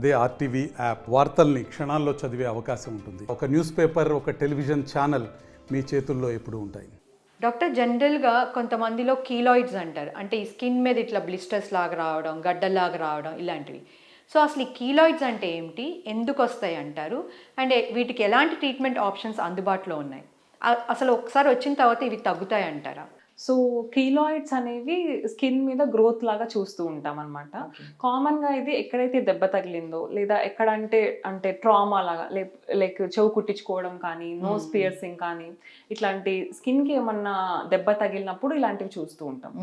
అదే RTV app వార్తల్ని క్షణాల్లో చదివే అవకాశం ఉంటుంది. ఒక న్యూస్ పేపర్ ఒక టెలివిజన్ ఛానల్ మీ చేతుల్లో ఎప్పుడు ఉంటాయి. డాక్టర్ జనరల్గా కొంతమందిలో కీలాయిడ్స్ అంటారు. అంటే ఈ స్కిన్ మీద ఇట్లా బ్లిస్టర్స్ లాగా రావడం గడ్డల్లాగా రావడం ఇలాంటివి. సో అసలు ఈ కీలాయిడ్స్ అంటే ఏమిటి? ఎందుకు వస్తాయి అంటారు? అండ్ వీటికి ఎలాంటి ట్రీట్మెంట్ ఆప్షన్స్ అందుబాటులో ఉన్నాయి? అసలు ఒకసారి వచ్చిన తర్వాత ఇవి తగ్గుతాయి అంటారా? సో కీలాయిడ్స్ అనేవి స్కిన్ మీద గ్రోత్ లాగా చూస్తూ ఉంటాం అనమాట కామన్గా ఇది ఎక్కడైతే దెబ్బ తగిలిందో లేదా ఎక్కడ అంటే అంటే ట్రామా లాగా లైక్ చెవు కుట్టించుకోవడం కానీ నోస్ పియర్సింగ్ కానీ ఇట్లాంటి స్కిన్కి ఏమన్నా దెబ్బ తగిలినప్పుడు ఇలాంటివి చూస్తూ ఉంటాం.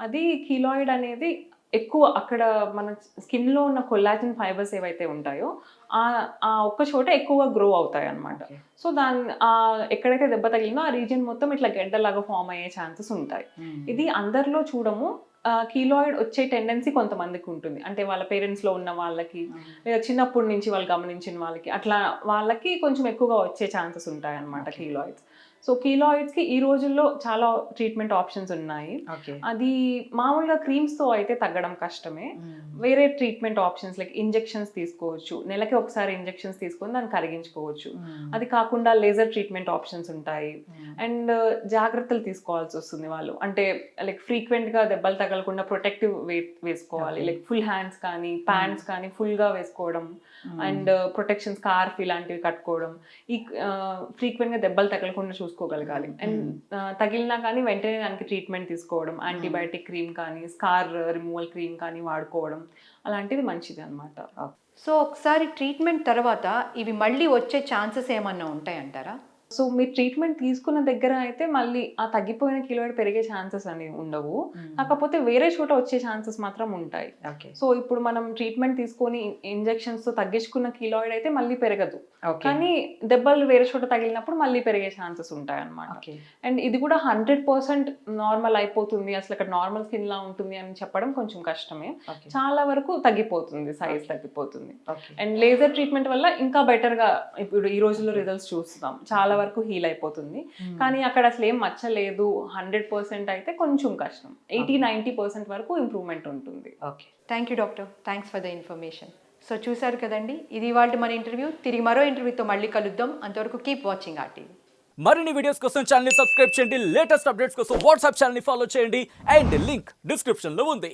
అది కీలాయిడ్ అనేది ఎక్కువ అక్కడ మన స్కిన్లో ఉన్న కొల్లాజిన్ ఫైబర్స్ ఏవైతే ఉంటాయో ఆ ఆ ఒక్క చోట ఎక్కువగా గ్రో అవుతాయి అన్నమాట సో దాని ఆ ఎక్కడైతే దెబ్బ తగిలిందో ఆ రీజియన్ మొత్తం ఇట్లా గడ్డలాగా ఫామ్ అయ్యే ఛాన్సెస్ ఉంటాయి. ఇది అందరిలో చూడము. కీలాయిడ్ వచ్చే టెండెన్సీ కొంతమందికి ఉంటుంది. అంటే వాళ్ళ పేరెంట్స్లో ఉన్న వాళ్ళకి లేదా చిన్నప్పటి నుంచి వాళ్ళు గమనించిన వాళ్ళకి అట్లా వాళ్ళకి కొంచెం ఎక్కువగా వచ్చే ఛాన్సెస్ ఉంటాయి అన్నమాట కీలాయిడ్స్. సో కీలాయిడ్స్కి ఈ రోజుల్లో చాలా ట్రీట్మెంట్ ఆప్షన్స్ ఉన్నాయి. అది మామూలుగా క్రీమ్స్తో అయితే తగ్గడం కష్టమే. వేరే ట్రీట్మెంట్ ఆప్షన్స్ లైక్ ఇంజెక్షన్స్ తీసుకోవచ్చు. నెలకి ఒకసారి ఇంజెక్షన్స్ తీసుకొని దాన్ని కరిగించుకోవచ్చు. అది కాకుండా లేజర్ ట్రీట్మెంట్ ఆప్షన్స్ ఉంటాయి. అండ్ జాగ్రత్తలు తీసుకోవాల్సి వస్తుంది వాళ్ళు. అంటే లైక్ ఫ్రీక్వెంట్గా దెబ్బలు తగలకుండా ప్రొటెక్టివ్ వేసుకోవాలి. లైక్ ఫుల్ హ్యాండ్స్ కానీ ప్యాంట్స్ కానీ ఫుల్గా వేసుకోవడం అండ్ ప్రొటెక్షన్ స్కార్ఫ్ ఇలాంటివి కట్టుకోవడం. ఈ ఫ్రీక్వెంట్గా దెబ్బలు తగలకుండా చూసుకోగలగాలి. అండ్ తగిలినా కానీ వెంటనే దానికి ట్రీట్మెంట్ తీసుకోవడం. యాంటీబయాటిక్ క్రీమ్ కానీ స్కార్ రిమూవల్ క్రీమ్ కానీ వాడుకోవడం. అలాంటిది మంచిది అనమాట సో ఒకసారి ట్రీట్మెంట్ తర్వాత ఇవి మళ్ళీ వచ్చే ఛాన్సెస్ ఏమన్నా ఉంటాయంటారా? సో మీరు ట్రీట్మెంట్ తీసుకున్న దగ్గర అయితే మళ్ళీ ఆ తగ్గిపోయిన కిలోయిడ్ పెరిగే ఛాన్సెస్ అనేవి ఉండవు. కాకపోతే వేరే చోట వచ్చే ఛాన్సెస్ మాత్రం ఉంటాయి. సో ఇప్పుడు మనం ట్రీట్మెంట్ తీసుకొని ఇంజెక్షన్స్తో తగ్గించుకున్న కిలోయిడ్ అయితే మళ్ళీ పెరగదు. కానీ దెబ్బలు వేరే చోట తగిలినప్పుడు మళ్ళీ పెరిగే ఛాన్సెస్ ఉంటాయి అన్నమాట ఓకే. అండ్ ఇది కూడా హండ్రెడ్ పర్సెంట్ నార్మల్ అయిపోతుంది. అసలు అక్కడ నార్మల్ స్కిన్ లా ఉంటుంది అని చెప్పడం కొంచెం కష్టమే. చాలా వరకు తగ్గిపోతుంది సైజ్ తగ్గిపోతుంది. అండ్ లేజర్ ట్రీట్మెంట్ వల్ల ఇంకా బెటర్గా ఇప్పుడు ఈ రోజుల్లో రిజల్ట్స్ చూస్తున్నాం. చాలా వరకు హీల్ అయిపోతుంది. కానీ అక్కడ అసలు ఏం మచ్చలేదు. హండ్రెడ్ పర్సెంట్ అయితే కొంచెం కష్టం. ఎయిటీ నైన్టీ పర్సెంట్ వరకు ఇంప్రూవ్మెంట్ ఉంటుంది. Okay thank you doctor thanks for the information so చూశారు కదండి? ఇది ఇవాళ మన ఇంటర్వ్యూ తిరిగి మరో ఇంటర్వ్యూతో మళ్ళీ కలుద్దాం. అంతవరకు కీప్ వాచింగ్ ఆ టీవీ మరిన్ని వీడియోస్ కోసం ఛానల్ సబ్స్క్రైబ్ చేయండి. లేటెస్ట్ అప్డేట్స్ కోసం వాట్సాప్ ఛానల్ ఫాలో చేయండి. అండ్ లింక్ డిస్క్రిప్షన్లో ఉంది.